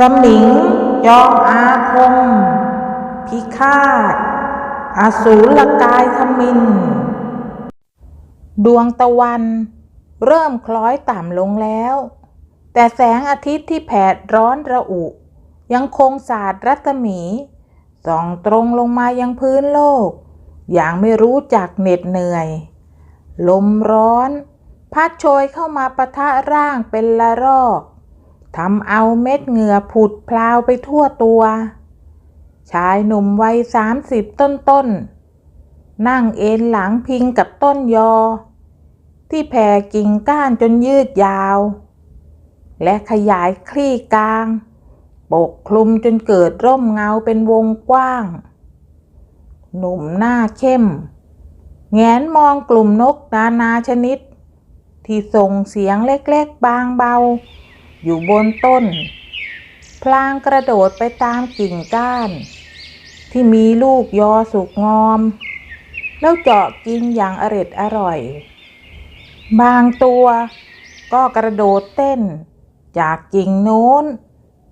สมิงจอมอาคม พิฆาต อสูรกายทมิน ดวงตะวัน เริ่มคล้อยต่ำลงแล้ว แต่แสงอาทิตย์ที่แผดร้อนระอุ ยังคงสาดรัศมี ส่องตรงลงมายังพื้นโลก อย่างไม่รู้จักเหน็ดเหนื่อย ลมร้อน พัดโชยเข้ามาปะทะร่างเป็นละรอก ทำเอาเม็ดเหงื่อผุดพลาวไปทั่วตัว ชายหนุ่มวัยสามสิบต้นๆ นั่งเอนหลังพิงกับต้นยอ ที่แผ่กิ่งก้านจนยืดยาว และขยายคลี่กลาง ปกคลุมจนเกิดร่มเงาเป็นวงกว้าง หนุ่มหน้าเข้ม แงนมองกลุ่มนกนานาชนิด ที่ส่งเสียงเล็กๆบางเบา อยู่บนต้น พลางกระโดดไปตามกิ่งก้าน ที่มีลูกยอสุกงอม แล้วเจาะกินอย่างอร็ดอร่อย บางตัวก็กระโดดเต้น จากกิ่งโน้น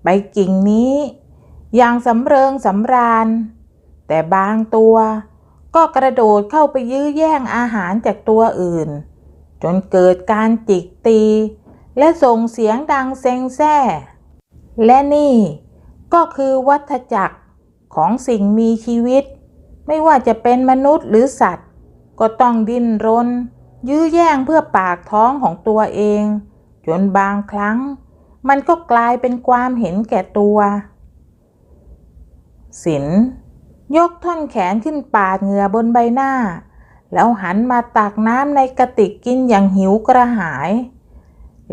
ไปกิ่งนี้ อย่างสำเริงสำราญ แต่บางตัวก็กระโดดเข้าไปยื้อแย่งอาหารจากตัวอื่น จนเกิดการจิกตี และส่งเสียงดังเซ็งแซ่ และนี่ก็คือวัฏจักรของสิ่งมีชีวิต ไม่ว่าจะเป็นมนุษย์หรือสัตว์ ก็ต้องดิ้นรน ยื้อแย่งเพื่อปากท้องของตัวเอง จนบางครั้ง มันก็กลายเป็นความเห็นแก่ตัวสินยกท่อนแขนขึ้นปาดเหงื่อบนใบหน้า แล้วหันมาตักน้ำในกระติกกินอย่างหิวกระหาย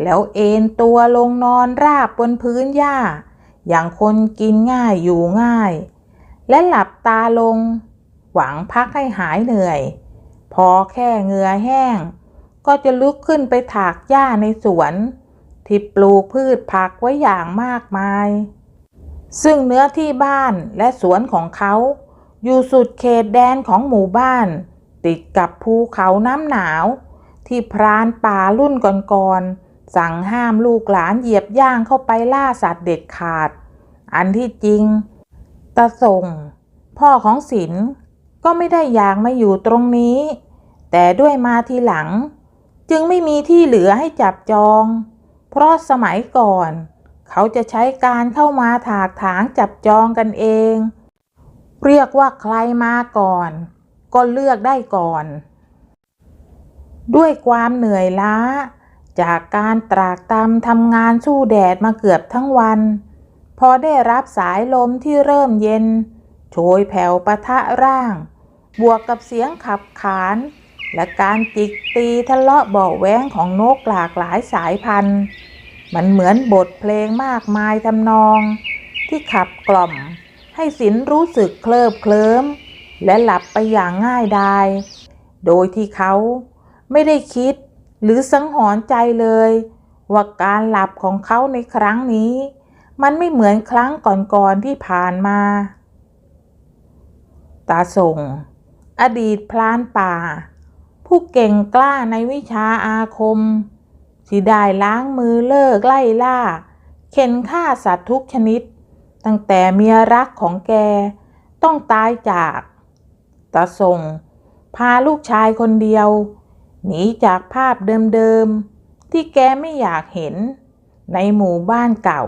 แล้วเอนตัวลงนอนราบบนพื้นหญ้า อย่างคนกินง่ายอยู่ง่าย และหลับตาลง หวังพักให้หายเหนื่อย พอแค่เหงื่อแห้ง ก็จะลุกขึ้นไปถากหญ้าในสวน ที่ปลูกพืชผักไว้อย่างมากมาย ซึ่งเนื้อที่บ้านและสวนของเขา อยู่สุดเขตแดนของหมู่บ้าน ติดกับภูเขาน้ำหนาว ที่พรานป่ารุ่นก่อนๆ สั่งห้ามลูกหลานเหยียบย่างเข้าไปล่าสัตว์เด็ดขาด อันที่จริงตาส่ง พ่อของศิลก็ไม่ได้อยากมาอยู่ตรงนี้ แต่ด้วยมาทีหลัง จึงไม่มีที่เหลือให้จับจอง เพราะสมัยก่อน เขาจะใช้การเข้ามาถากถางจับจองกันเอง เรียกว่าใครมาก่อน ก็เลือกได้ก่อน ด้วยความเหนื่อยล้า จากการตรากตำทำงานสู้แดดมาเกือบทั้งวัน พอได้รับสายลมที่เริ่มเย็น โชยแผ่วปะทะร่าง บวกกับเสียงขับขาน และการจิกตีทะเลาะเบาแว้งของนกหลากหลายสายพันธุ์ มันเหมือนบทเพลงมากมายทำนอง ที่ขับกล่อม ให้สินรู้สึกเคลิบเคลิ้มและหลับไปอย่างง่ายดาย โดยที่เขาไม่ได้คิด หรือสังหรณ์ใจเลย ว่าการหลับของเขาในครั้งนี้ มันไม่เหมือนครั้งก่อนๆที่ผ่านมา ตาส่ง อดีตพลานป่า ผู้เก่งกล้าในวิชาอาคมที่ได้ล้างมือเลิกไล่ล่า เข็นฆ่าสัตว์ทุกชนิด ตั้งแต่เมียรักของแกต้องตายจาก ตาส่ง พาลูกชายคนเดียว หนีจากภาพเดิมๆ ที่แกไม่อยากเห็น ในหมู่บ้านเก่า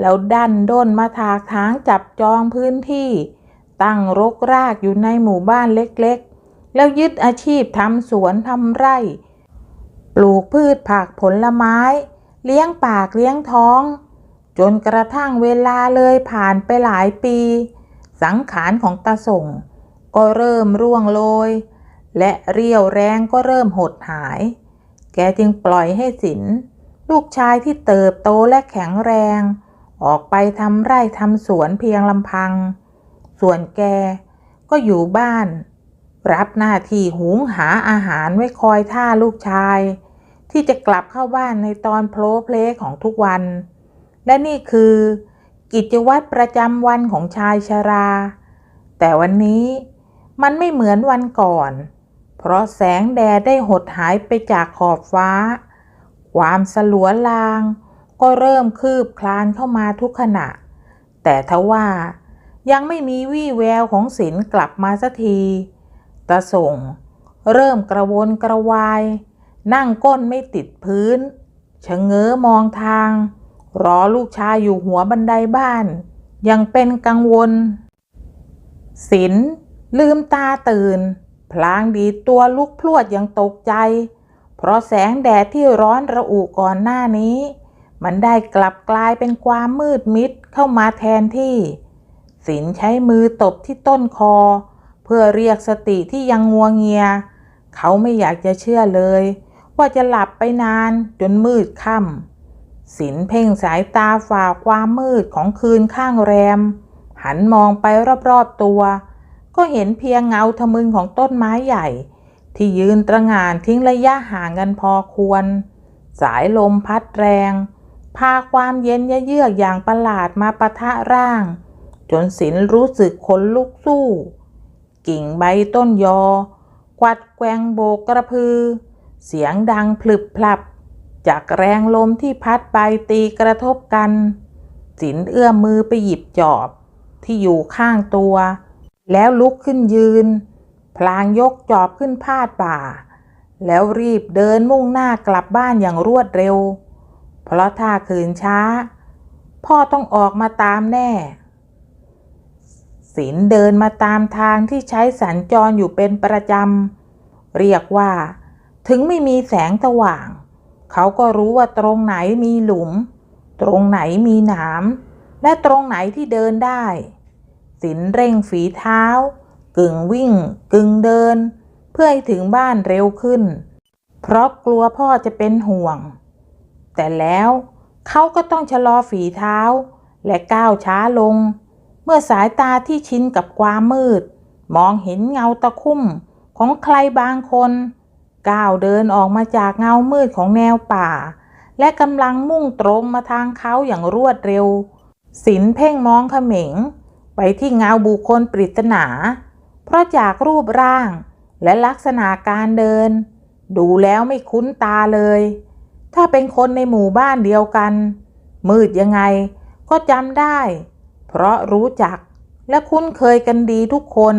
แล้วดันด้นมาถากถางจับจองพื้นที่ ตั้งรกรากอยู่ในหมู่บ้านเล็กๆ แล้วยึดอาชีพทำสวนทำไร่ ปลูกพืชผักผลไม้ เลี้ยงปากเลี้ยงท้อง จนกระทั่งเวลาเลยผ่านไปหลายปี สังขารของตาส่ง ก็เริ่มร่วงโรย และเรี่ยวแรงก็เริ่มหดหาย แกจึงปล่อยให้สิน ลูกชายที่เติบโตและแข็งแรง ออกไปทำไร่ทำสวนเพียงลำพัง ส่วนแกก็อยู่บ้าน รับหน้าที่หุงหาอาหารไว้คอยท่าลูกชาย ที่จะกลับเข้าบ้านในตอนโพลเพลของทุกวัน และนี่คือ กิจวัตรประจำวันของชายชรา แต่วันนี้มันไม่เหมือนวันก่อน เพราะแสงแดดได้หดหายไปจากขอบฟ้า ความสลัวลาง ก็เริ่มคืบคลานเข้ามาทุกขณะ แต่ทว่ายังไม่มีวี่แววของศิลกลับมาสักทีตาส่ง เริ่มกระวนกระวาย นั่งก้นไม่ติดพื้นชะเง้อมองทาง รอลูกชายอยู่หัวบันไดบ้าน ยังเป็นกังวลศิลลืมตาตื่น พลางดีตัวลุกพลวดอย่างตกใจ เพราะแสงแดดที่ร้อนระอุก่อนหน้านี้ มันได้กลับกลายเป็นความมืดมิดเข้ามาแทนที่ศิลใช้มือตบที่ต้นคอ เพื่อเรียกสติที่ยังงัวเงีย เขาไม่อยากจะเชื่อเลย ว่าจะหลับไปนานจนมืดค่ำศิลเพ่งสายตาฝ่าความมืดของคืนข้างแรม หันมองไปรอบๆตัว ก็เห็นเพียงเงาทะมึนของต้นไม้ใหญ่ ที่ยืนตระงานทิ้งระยะห่างกันพอควร สายลมพัดแรง พาความเย็นเยือกอย่างประหลาดมาปะทะร่าง จนศิลรู้สึกขนลุกสู้ กิ่งใบต้นยอ กวัดแกว่งโบกกระพือ เสียงดังพลึบพลับ จากแรงลมที่พัดไปตีกระทบกันศิลเอื้อมมือไปหยิบจอบที่อยู่ข้างตัว แล้วลุกขึ้นยืน พลางยกจอบขึ้นพาดบ่า แล้วรีบเดินมุ่งหน้ากลับบ้านอย่างรวดเร็ว เพราะถ้าคืนช้า พ่อต้องออกมาตามแน่ศิลเดินมาตามทางที่ใช้สัญจรอยู่เป็นประจำ เรียกว่า ถึงไม่มีแสงสว่าง เขาก็รู้ว่าตรงไหนมีหลุม ตรงไหนมีหนาม และตรงไหนที่เดินได้ ศิลเร่งฝีเท้า กึ่งวิ่ง กึ่งเดิน เพื่อให้ถึงบ้านเร็วขึ้น เพราะกลัวพ่อจะเป็นห่วง แต่แล้วเขาก็ต้องชะลอฝีเท้า และก้าวช้าลง เมื่อสายตาที่ชินกับความมืด มองเห็นเงาตะคุ่มของใครบางคนก้าวเดินออกมาจากเงามืดของแนวป่า และกำลังมุ่งตรงมาทางเขาอย่างรวดเร็วศิลเพ่งมองเขม็ง ไปที่เงาบุคคลปริศนา เพราะจากรูปร่างและลักษณะการเดิน ดูแล้วไม่คุ้นตาเลย ถ้าเป็นคนในหมู่บ้านเดียวกัน มืดยังไงก็จำได้ เพราะรู้จักและคุ้นเคยกันดีทุกคน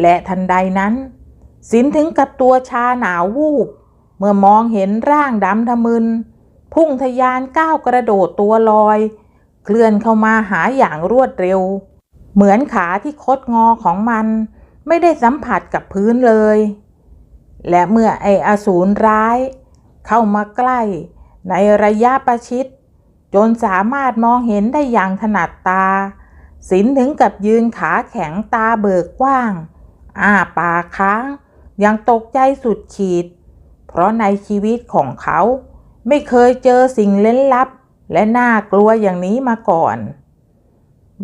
และทันใดนั้น สินถึงกับตัวชาหนาววูบเมื่อมองเห็นร่างดำทะมึน พุ่งทะยานก้าวกระโดดตัวลอย เคลื่อนเข้ามาหาอย่างรวดเร็ว เหมือนขาที่คดงอของมัน ไม่ได้สัมผัสกับพื้นเลย และเมื่อไออสูรร้าย เข้ามาใกล้ในระยะประชิด จนสามารถมองเห็นได้อย่างถนัดตา สินถึงกับยืนขาแข็งตาเบิกกว้าง อ้าปากค้างยังตกใจสุดขีด เพราะในชีวิตของเขาไม่เคยเจอสิ่งเล้นลับ และน่ากลัวอย่างนี้มาก่อน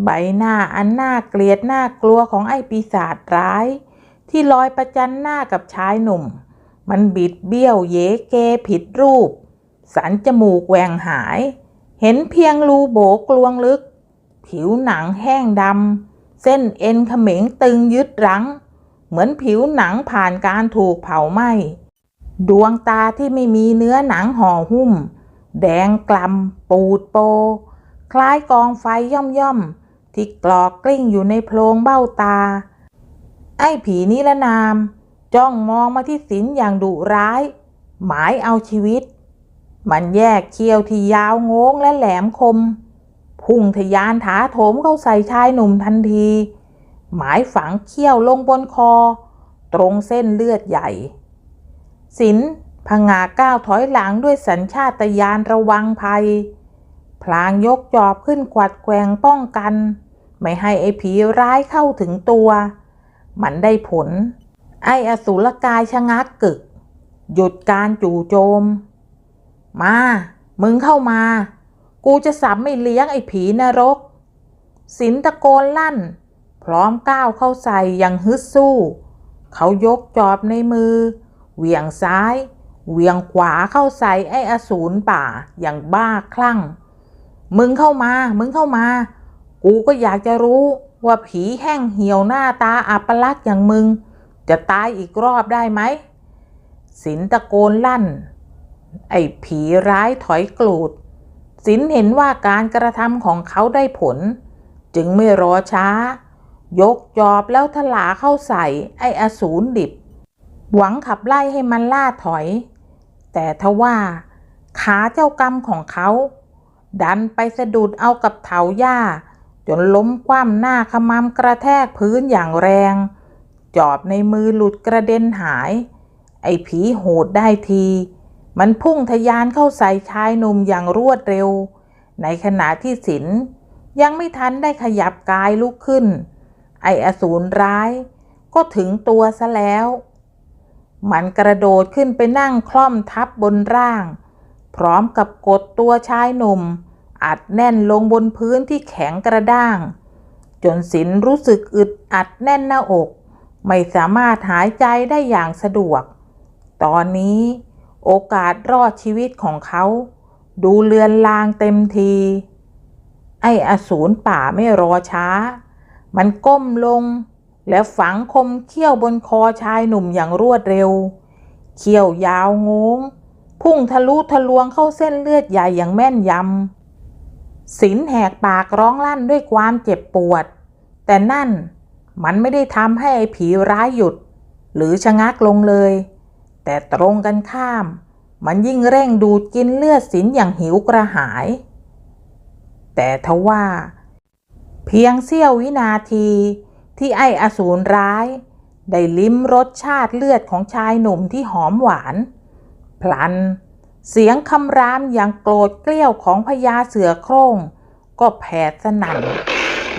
ใบหน้าอันน่าเกลียดน่ากลัวของไอ้ปีศาจร้าย ที่ลอยประจันหน้ากับชายหนุ่ม มันบิดเบี้ยวเยเกผิดรูป สันจมูกแหว่งหาย เห็นเพียงรูโบกลวงลึก ผิวหนังแห้งดำเส้นเอ็นเขม็งตึงยึดรั้ง เหมือนผิวหนังผ่านการถูกเผาไหม้ดวงตาที่ไม่มีเนื้อหนังห่อหุ้ม แดงกล่ำปูดโป คล้ายกองไฟย่อมย่อมๆที่กรอกกลิ้งอยู่ในโพรงเบ้าตา ไอ้ผีนิรนาม จ้องมองมาที่ศิลอย่างดุร้าย หมายเอาชีวิต มันแยกเคี้ยวที่ยาวงงและแหลมคม พุ่งทะยานถาโถมเข้าใส่ชายหนุ่มทันที หมายฝังเขี้ยวลงบนคอ ตรงเส้นเลือดใหญ่สิน ผงาก้าวถอยหลังด้วยสัญชาตญาณระวังภัย พลางยกจอบขึ้นกวัดแกว่งป้องกัน ไม่ให้ไอ้ผีร้ายเข้าถึงตัว มันได้ผล ไอ้อสูรกายชะงักกึก หยุดการจู่โจม มา มึงเข้ามา กูจะสับไม่เลี้ยงไอ้ผีนรก สินตะโกนลั่น พร้อมก้าวเข้าใส่อย่างฮึดสู้ เขายกจอบในมือ เหวี่ยงซ้าย เวียงขวาเข้าใส่ไอ้อสูรป่าอย่างบ้าคลั่ง มึงเข้ามา มึงเข้ามา กูก็อยากจะรู้ว่าผีแห้งเหี่ยวหน้าตาอัปลักษ์อย่างมึง จะตายอีกรอบได้ไหมสินตะโกนลั่น ไอ้ผีร้ายถอยกลูดสินเห็นว่าการกระทำของเขาได้ผล จึงไม่รอช้า ยกจอบแล้วทลาเข้าใส่ไอ้อสูรดิบ หวังขับไล่ให้มันล่าถอย แต่ทว่าขาเจ้ากรรมของเขา ดันไปสะดุดเอากับเถาหญ้า จนล้มคว่ำหน้าขมำกระแทกพื้นอย่างแรง จอบในมือหลุดกระเด็นหาย ไอ้ผีโหดได้ที มันพุ่งทะยานเข้าใส่ชายหนุ่มอย่างรวดเร็ว ในขณะที่ศิลยังไม่ทันได้ขยับกายลุกขึ้น ไอ้อสูรร้าย ก็ถึงตัวซะแล้ว มันกระโดดขึ้นไปนั่งคล่อมทับบนร่าง พร้อมกับกดตัวชายหนุ่ม อัดแน่นลงบนพื้นที่แข็งกระด้าง จนสินรู้สึกอึดอัดแน่นหน้าอก ไม่สามารถหายใจได้อย่างสะดวก ตอนนี้โอกาสรอดชีวิตของเขา ดูเลือนลางเต็มที ไอ้อสูรป่าไม่รอช้า มันก้มลง แล้วฝังคมเขี้ยวบนคอชายหนุ่มอย่างรวดเร็ว เขี้ยวยาวงงพุ่งทะลุทะลวงเข้าเส้นเลือดใหญ่อย่างแม่นยำสินแหกปากร้องลั่นด้วยความเจ็บปวด แต่นั่นมันไม่ได้ทำให้ไอ้ผีร้ายหยุด หรือชะงักลงเลย แต่ตรงกันข้าม มันยิ่งเร่งดูดกินเลือดสินอย่างหิวกระหาย แต่ทว่า เพียงเสี้ยววินาที ที่ไอ้อสูรร้าย ได้ลิ้มรสชาติเลือดของชายหนุ่มที่หอมหวาน พลัน เสียงคำรามอย่างโกรธเกลี้ยวของพญาเสือโคร่ง ก็แผดสนั่น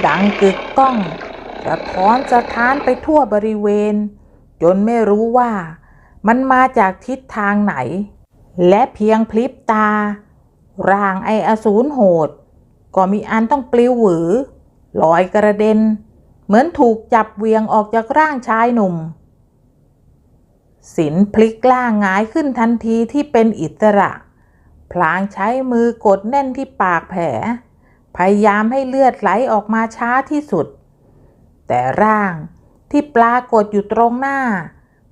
ดังกึกก้องสะท้อนสะท้านไปทั่วบริเวณ จนไม่รู้ว่ามันมาจากทิศทางไหน และเพียงพลิบตา ร่างไออสูรโหด ก็มีอันต้องปลิวหวือลอยกระเด็น เหมือนถูกจับเวียงออกจากร่างชายหนุ่มสินพลิกล่างหงายขึ้นทันทีที่เป็นอิสระ พลางใช้มือกดแน่นที่ปากแผล พยายามให้เลือดไหลออกมาช้าที่สุด แต่ร่างที่ปรากฏอยู่ตรงหน้า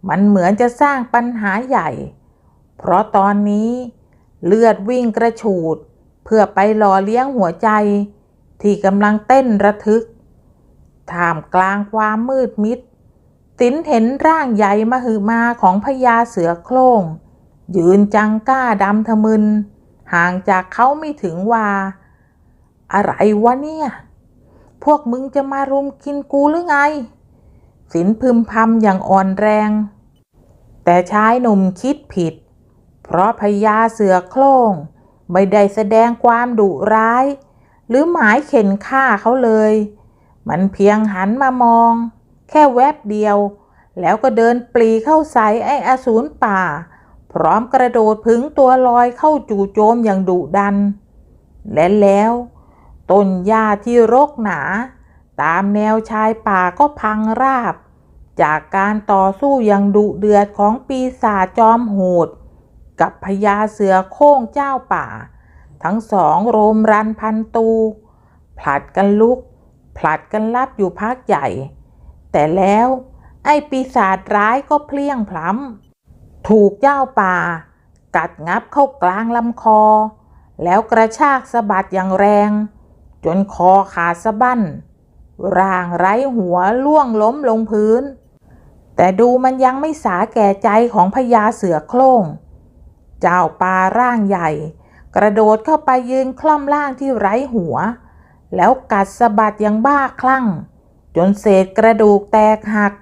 มันเหมือนจะสร้างปัญหาใหญ่ เพราะตอนนี้เลือดวิ่งกระฉูด เพื่อไปหล่อเลี้ยงหัวใจ ที่กำลังเต้นระทึก ท่ามกลางความมืดมิดสินเห็นร่างใหญ่มหึมาของพญาเสือโคร่ง ยืนจังก้าดำทะมึน ห่างจากเขาไม่ถึงว่า อะไรวะเนี่ย พวกมึงจะมารุมกินกูหรือไง สินพึมพำอย่างอ่อนแรง แต่ชายหนุ่มคิดผิด เพราะพญาเสือโคร่ง ไม่ได้แสดงความดุร้าย หรือหมายเข็นฆ่าเขาเลย มันเพียงหันมามอง แค่แวบเดียว แล้วก็เดินปรีเข้าใส่ไอ้อสูรป่า พร้อมกระโดดพึงตัวลอยเข้าจู่โจมอย่างดุดัน และแล้วต้นหญ้าที่รกหนา ตามแนวชายป่าก็พังราบ จากการต่อสู้อย่างดุเดือดของปีศาจจอมโหด กับพญาเสือโคร่งเจ้าป่า ทั้งสองโรมรันพันตู ผลัดกันลุก ผลัดกันลับอยู่พักใหญ่ แต่แล้วไอ้ปีศาจร้ายก็เพลียงพล้ำถูกเจ้าป่า กัดงับเข้ากลางลำคอ แล้วกระชากสะบัดอย่างแรง จนคอขาดสะบั้น ร่างไร้หัวล่วงล้มลงพื้น แต่ดูมันยังไม่สาแก่ใจของพญาเสือโคร่ง เจ้าป่าร่างใหญ่ กระโดดเข้าไปยืนคล่อมร่างที่ไร้หัว แล้วกัดสะบัดอย่างบ้าคลั่ง จนเศษกระดูกแตกหัก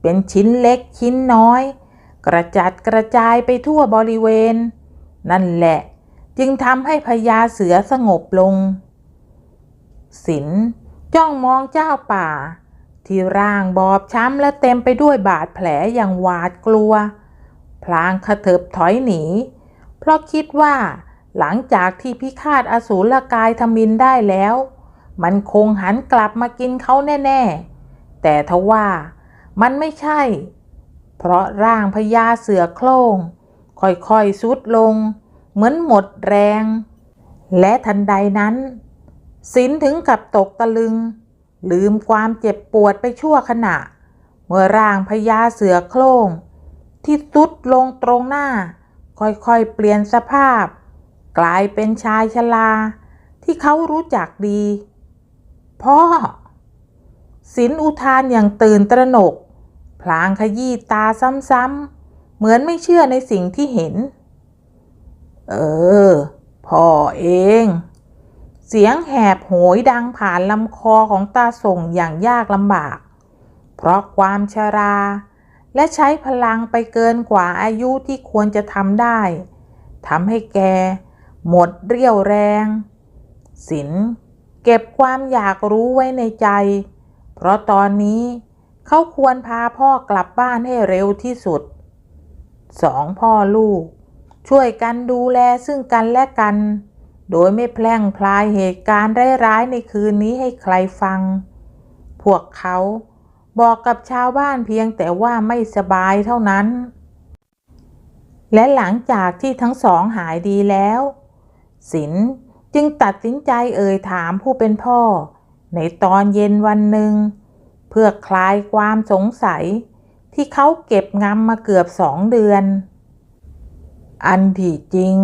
เป็นชิ้นเล็กชิ้นน้อย กระจัดกระจายไปทั่วบริเวณ นั่นแหละจึงทำให้พญาเสือสงบลง สินจ้องมองเจ้าป่า ที่ร่างบอบช้ำและเต็มไปด้วยบาดแผลอย่างหวาดกลัว พลางขะเถิบถอยหนี เพราะคิดว่าหลังจากที่พิฆาตอสูรกายทมินได้แล้ว มันคงหันกลับมากินเขาแน่ ๆ แต่ทว่ามันไม่ใช่ เพราะร่างพญาเสือโคร่งค่อยๆสุดลง เหมือนหมดแรง และทันใดนั้นสินถึงกับตกตะลึง ลืมความเจ็บปวดไปชั่วขณะ เมื่อร่างพญาเสือโคร่งที่สุดลงตรงหน้า ค่อยๆเปลี่ยนสภาพ กลายเป็นชายชราที่เขารู้จักดี พ่อสินอุทานอย่างตื่นตระหนก พลางขยี้ตาซ้ำๆ เหมือนไม่เชื่อในสิ่งที่เห็น เออ พ่อเอง เสียงแหบโหยดังผ่านลำคอของตาส่งอย่างยากลำบาก เพราะความชรา และใช้พลังไปเกินกว่าอายุที่ควรจะทำได้ทำให้แก หมดเรี่ยวแรง สิน เก็บความอยากรู้ไว้ในใจ เพราะตอนนี้เขาควรพาพ่อกลับบ้านให้เร็วที่สุดสองพ่อลูก ช่วยกันดูแลซึ่งกันและกัน โดยไม่แพร่งพลายเหตุการณ์ร้ายๆในคืนนี้ให้ใครฟัง พวกเขาบอกกับชาวบ้านเพียงแต่ว่าไม่สบายเท่านั้น และหลังจากที่ทั้งสองหายดีแล้ว สิน จึงตัดสินใจเอ่ยถามผู้เป็นพ่อ ในตอนเย็นวันหนึ่ง เพื่อคลายความสงสัย ที่เขาเก็บงำมาเกือบสองเดือน อันที่จริง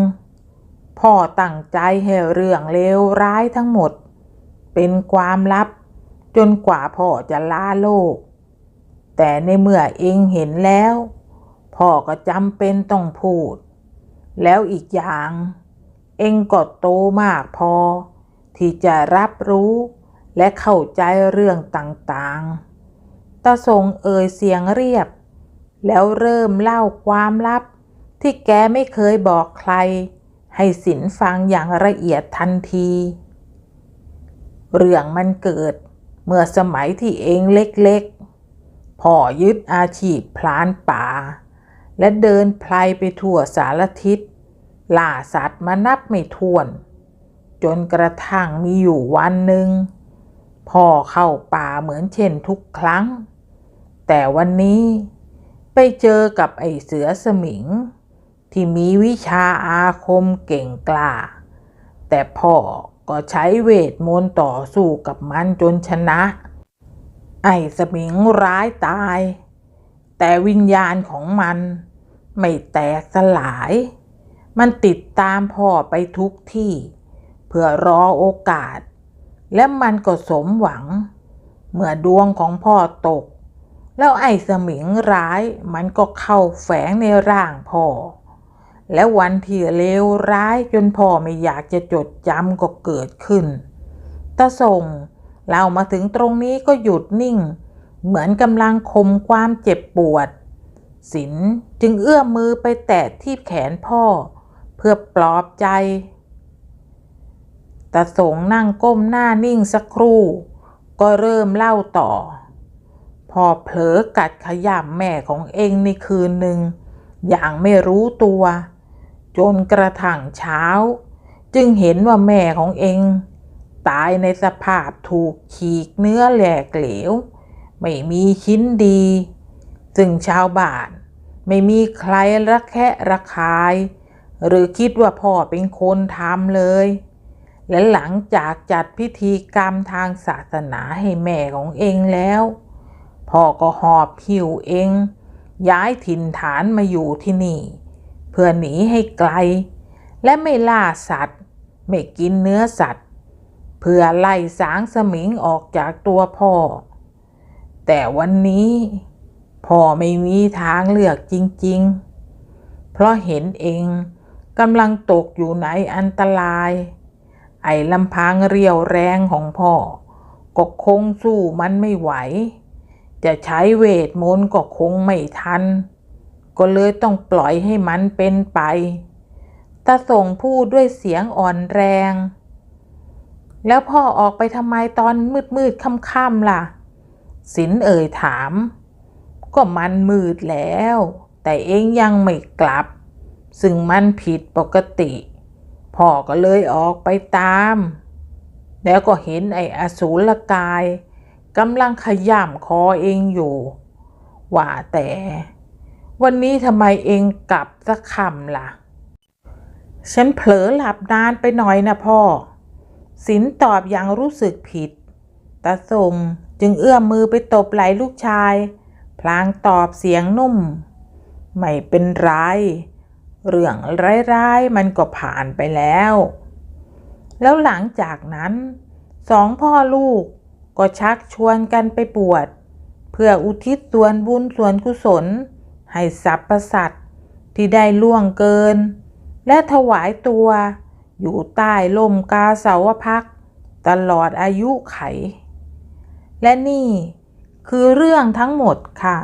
พ่อตั้งใจให้เรื่องเลวร้ายทั้งหมด เป็นความลับ จนกว่าพ่อจะลาโลก แต่ในเมื่อเองเห็นแล้ว พ่อก็จำเป็นต้องพูด แล้วอีกอย่าง เองก็โตมากพอ ที่จะรับรู้และเข้าใจเรื่องต่างๆ ตาทรงเอ่ยเสียงเรียบ แล้วเริ่มเล่าความลับ ที่แกไม่เคยบอกใคร ให้สินฟังอย่างละเอียดทันที เรื่องมันเกิดเมื่อสมัยที่เองเล็กๆ พ่อยึดอาชีพพลานป่า และเดินไพลไปทั่วสารทิศ ล่าสัตว์มานับไม่ถ้วน จนกระทั่งมีอยู่วันหนึ่งพ่อเข้าป่าเหมือนเช่นทุกครั้ง แต่วันนี้ไปเจอกับไอ้เสือสมิง ที่มีวิชาอาคมเก่งกล้า แต่พ่อก็ใช้เวทมนต์ต่อสู้กับมันจนชนะ ไอ้สมิงร้ายตาย แต่วิญญาณของมันไม่แตกสลาย มันติดตามพ่อไปทุกที่ เพื่อรอโอกาส และมันก็สมหวัง เมื่อดวงของพ่อตก แล้วไอ้สมิงร้ายมันก็เข้าแฝงในร่างพ่อ และวันที่เลวร้ายจนพ่อไม่อยากจะจดจำก็เกิดขึ้นตาส่งเรามาถึงตรงนี้ก็หยุดนิ่ง เหมือนกำลังคมความเจ็บปวด สินจึงเอื้อมมือไปแตะที่แขนพ่อ เพื่อปลอบใจตาสงนั่งก้มหน้านิ่งสักครู่ ก็เริ่มเล่าต่อ พอเผลอกัดขย่ำแม่ของเองในคืนหนึ่ง อย่างไม่รู้ตัว จนกระทั่งเช้า จึงเห็นว่าแม่ของเอง ตายในสภาพถูกขีกเนื้อแหลกเหลว ไม่มีชิ้นดี ซึ่งชาวบ้าน ไม่มีใครระแคะระคาย หรือคิดว่าพ่อเป็นคนทำเลย และหลังจากจัดพิธีกรรมทางศาสนาให้แม่ของเองแล้ว พ่อก็หอบหิวเอง ย้ายถิ่นฐานมาอยู่ที่นี่ เพื่อหนีให้ไกล และไม่ล่าสัตว์ ไม่กินเนื้อสัตว์ เพื่อไล่สางสมิงออกจากตัวพ่อ แต่วันนี้พ่อไม่มีทางเลือกจริง ๆ เพราะเห็นเอง กำลังตกอยู่ในอันตราย ไอ้ลำพังเรียวแรงของพ่อ ก็คงสู้มันไม่ไหว จะใช้เวทมนต์ก็คงไม่ทัน ก็เลยต้องปล่อยให้มันเป็นไปตาส่งพูดด้วยเสียงอ่อนแรง แล้วพ่อออกไปทำไมตอนมืดมืดๆค่ำๆล่ะ สินเอ่ยถาม ก็มันมืดแล้ว แต่เองยังไม่กลับ ซึ่งมันผิดปกติ พ่อก็เลยออกไปตาม แล้วก็เห็นไอ้อสูรกายกำลังขย่ำคอเองอยู่ ว่าแต่ วันนี้ทำไมเองกลับสักคำล่ะ ฉันเผลอหลับนานไปหน่อยนะพ่อ สินตอบอย่างรู้สึกผิดตาทรงจึงเอื้อมมือไปตบไหล่ลูกชาย พลางตอบเสียงนุ่ม ไม่เป็นไร เรื่องร้ายๆมันก็ผ่านไปแล้ว แล้วหลังจากนั้นสองพ่อลูกก็ชักชวนกันไปบวชเพื่ออุทิศส่วนบุญส่วนกุศล ให้สรรพสัตว์ที่ได้ล่วงเกิน และถวายตัว อยู่ใต้ลมกาเสาวพักตลอดอายุไข และนี่คือเรื่องทั้งหมดค่ะ